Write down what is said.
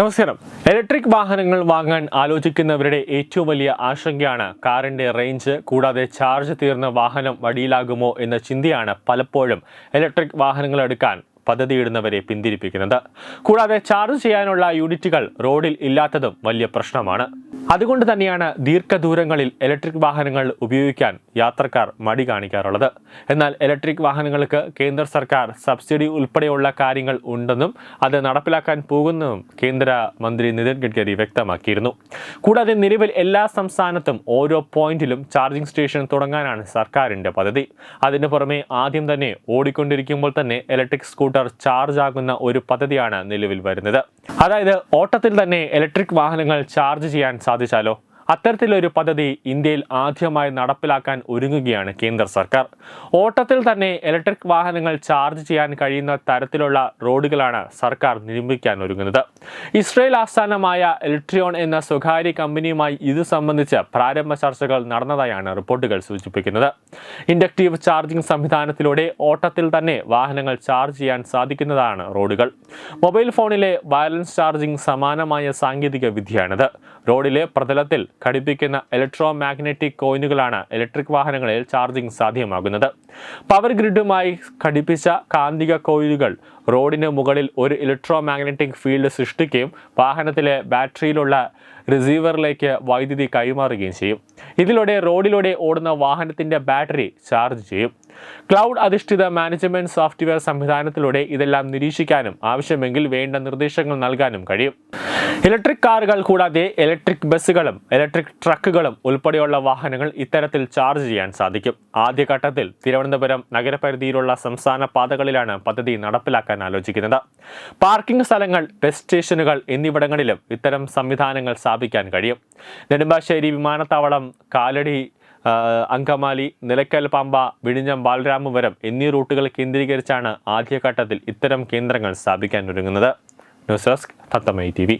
നമസ്കാരം. ഇലക്ട്രിക് വാഹനങ്ങൾ വാങ്ങാൻ ആലോചിക്കുന്നവരുടെ ഏറ്റവും വലിയ ആശങ്കയാണ് കാറിന്റെ റേഞ്ച് കൂടാതെ ചാർജ് തീർന്ന വാഹനം വഴിയിലാകുമോ എന്ന ചിന്തയാണ് പലപ്പോഴും ഇലക്ട്രിക് വാഹനങ്ങൾ എടുക്കാൻ പദ്ധതിയിടുന്നവരെ പിന്തിരിപ്പിക്കുന്നത്. കൂടാതെ ചാർജ് ചെയ്യാനുള്ള യൂണിറ്റുകൾ റോഡിൽ ഇല്ലാത്തതും വലിയ പ്രശ്നമാണ്. അതുകൊണ്ട് തന്നെയാണ് ദീർഘദൂരങ്ങളിൽ ഇലക്ട്രിക് വാഹനങ്ങൾ ഉപയോഗിക്കാൻ യാത്രക്കാർ മടി കാണിക്കാറുള്ളത്. എന്നാൽ ഇലക്ട്രിക് വാഹനങ്ങൾക്ക് കേന്ദ്ര സർക്കാർ സബ്സിഡി ഉൾപ്പെടെയുള്ള കാര്യങ്ങൾ ഉണ്ടെന്നും അത് നടപ്പിലാക്കാൻ പോകുന്നതും കേന്ദ്ര മന്ത്രി നിതിൻ ഗഡ്കരി വ്യക്തമാക്കിയിരുന്നു. കൂടാതെ നിലവിൽ എല്ലാ സംസ്ഥാനത്തും ഓരോ പോയിന്റിലും ചാർജിംഗ് സ്റ്റേഷൻ തുടങ്ങാനാണ് സർക്കാരിന്റെ പദ്ധതി. അതിന് പുറമെ ആദ്യം തന്നെ ഓടിക്കൊണ്ടിരിക്കുമ്പോൾ തന്നെ ഇലക്ട്രിക് സ്കൂട്ടർ ചാർജ് ആകുന്ന ഒരു പദ്ധതിയാണ് നിലവിൽ വരുന്നത്. അതായത് ഓട്ടത്തിൽ തന്നെ ഇലക്ട്രിക് വാഹനങ്ങൾ ചാർജ് ചെയ്യാൻ സാധിച്ചാലോ? അത്തരത്തിലൊരു പദ്ധതി ഇന്ത്യയിൽ ആദ്യമായി നടപ്പിലാക്കാൻ ഒരുങ്ങുകയാണ് കേന്ദ്ര സർക്കാർ. ഓട്ടത്തിൽ തന്നെ ഇലക്ട്രിക് വാഹനങ്ങൾ ചാർജ് ചെയ്യാൻ കഴിയുന്ന തരത്തിലുള്ള റോഡുകളാണ് സർക്കാർ നിർമ്മിക്കാൻ ഒരുങ്ങുന്നത്. ഇസ്രയേൽ ആസ്ഥാനമായ ഇലക്ട്രിയോൺ എന്ന സ്വകാര്യ കമ്പനിയുമായി ഇത് സംബന്ധിച്ച് പ്രാരംഭ ചർച്ചകൾ നടന്നതായാണ് റിപ്പോർട്ടുകൾ സൂചിപ്പിക്കുന്നത്. ഇൻഡക്റ്റീവ് ചാർജിംഗ് സംവിധാനത്തിലൂടെ ഓട്ടത്തിൽ തന്നെ വാഹനങ്ങൾ ചാർജ് ചെയ്യാൻ സാധിക്കുന്നതാണ് റോഡുകൾ. മൊബൈൽ ഫോണിലെ വയലൻസ് ചാർജിംഗ് സമാനമായ സാങ്കേതിക വിദ്യയാണിത്. റോഡിലെ പ്രതലത്തിൽ ഘടിപ്പിക്കുന്ന ഇലക്ട്രോ മാഗ്നറ്റിക് കോയിനുകളാണ് ഇലക്ട്രിക് വാഹനങ്ങളിൽ ചാർജിംഗ് സാധ്യമാകുന്നത്. പവർ ഗ്രിഡുമായി ഘടിപ്പിച്ച കാന്തിക കോയിലുകൾ റോഡിന് മുകളിൽ ഒരു ഇലക്ട്രോ മാഗ്നറ്റിക് ഫീൽഡ് സൃഷ്ടിക്കുകയും വാഹനത്തിലെ ബാറ്ററിയിലുള്ള റിസീവറിലേക്ക് വൈദ്യുതി കൈമാറുകയും ചെയ്യും. ഇതിലൂടെ റോഡിലൂടെ ഓടുന്ന വാഹനത്തിന്റെ ബാറ്ററി ചാർജ് ചെയ്യും. ക്ലൗഡ് അധിഷ്ഠിത മാനേജ്മെന്റ് സോഫ്റ്റ്വെയർ സംവിധാനത്തിലൂടെ ഇതെല്ലാം നിരീക്ഷിക്കാനും ആവശ്യമെങ്കിൽ വേണ്ട നിർദ്ദേശങ്ങൾ നൽകാനും കഴിയും. ഇലക്ട്രിക് കാറുകൾ കൂടാതെ ഇലക്ട്രിക് ബസ്സുകളും ഇലക്ട്രിക് ട്രക്കുകളും ഉൾപ്പെടെയുള്ള വാഹനങ്ങൾ ഇത്തരത്തിൽ ചാർജ് ചെയ്യാൻ സാധിക്കും. ആദ്യഘട്ടത്തിൽ തിരുവനന്തപുരം നഗരപരിധിയിലുള്ള സംസ്ഥാന പാതകളിലാണ് പദ്ധതി നടപ്പിലാക്കാൻ ആലോചിക്കുന്നത്. പാർക്കിംഗ് സ്ഥലങ്ങൾ ബസ് സ്റ്റേഷനുകൾ എന്നിവിടങ്ങളിലും ഇത്തരം സംവിധാനങ്ങൾ സ്ഥാപിക്കാൻ കഴിയും. നെടുമ്പാശ്ശേരി വിമാനത്താവളം കാലടി അങ്കമാലി നിലയ്ക്കൽ പമ്പ വിഴിഞ്ഞം ബാലരാമപുരം എന്നീ റൂട്ടുകൾ കേന്ദ്രീകരിച്ചാണ് ആദ്യഘട്ടത്തിൽ ഇത്തരം കേന്ദ്രങ്ങൾ സ്ഥാപിക്കാൻ ഒരുങ്ങുന്നത്. News desk തത്തമൈ T